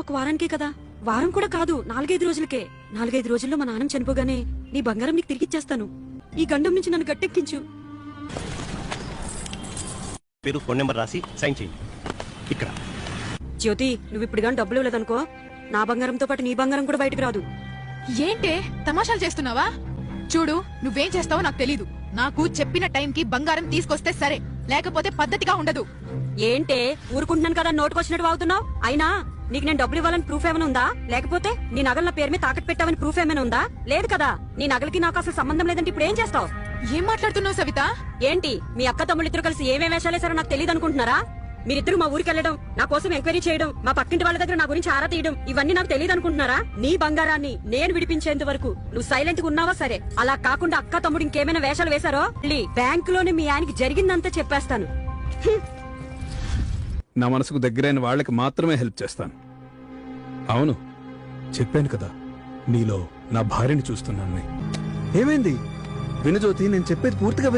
ఒక వారానికే కదా? వారం కూడా కాదు నాలుగైదు రోజులకే. నాలుగైదు రోజుల్లో మా నాన్న చనిపోగానే నీ బంగారం నీకు తిరిగిచ్చేస్తాను. ఈ గండం నుంచి నన్ను గట్టెక్కించు. పేరు ఫోన్ నెంబర్ రాసి సైన్ చేయండి ఇక్కడ. జ్యోతి నువ్వు ఇప్పుడు కానీ డబ్బులు ఇవ్వలేదనుకో నా బంగారంతో పాటు నీ బంగారం కూడా బయటకు రాదు. ఏంటే? తమాషాలు చేస్తున్నావా? చూడు నువ్వేం చేస్తావో నాకు తెలీదు. నాకు చెప్పిన టైంకి బంగారం తీసుకొస్తే సరే. లేకపోతే పద్ధతిగా ఉండదు. ఏంటే? ఊరుకుంటున్నాను కదా నోటుకొచ్చినట్టు అవుతున్నావు అయినా నీకు నేను డబ్బులు ఇవ్వాలని ప్రూఫ్ ఏమైనా ఉందా? లేకపోతే నీ నగల నా పేరు మీద తాకట్టు పెట్టావని ప్రూఫ్ ఏమైనా ఉందా? లేదు కదా. నీ నగలకి నాకు అసలు సంబంధం లేదంటే ఇప్పుడు ఏం చేస్తావు? ఏం మాట్లాడుతున్నావు సవిత? ఏంటి? మీ అక్క తమ్ముళ్ళిద్దరు కలిసి ఏమేం వేషాలేసారో నాకు తెలియదు అనుకుంటున్నారా మీరిద్దరు మా ఊరికి వెళ్ళడం నా కోసం ఎంక్వైరీ చేయడం మా పక్కింటి వాళ్ళ దగ్గర నా గురించి ఆరా తీయడం ఇవన్నీ నాకు తెలియదు అనుకుంటున్నారా నీ బంగారాన్ని నేను విడిపించేంత వరకు నువ్వు సైలెంట్గా ఉన్నావా సరే? అలా కాకుండా అక్క తమ్ముడు ఇంకేమైనా వేషాలు వేశారో? బ్యాంకులోనే మీ ఆయనకి జరిగిందంతా చెప్పేస్తాను. నా మనసుకు దగ్గరైన వాళ్ళకి మాత్రమే హెల్ప్ చేస్తాను. అవును చెప్పాను కదా నీలో నా భార్యని చూస్తున్నాను. ఏమైంది? వినజ్యోతి నేను చెప్పేది పూర్తిగా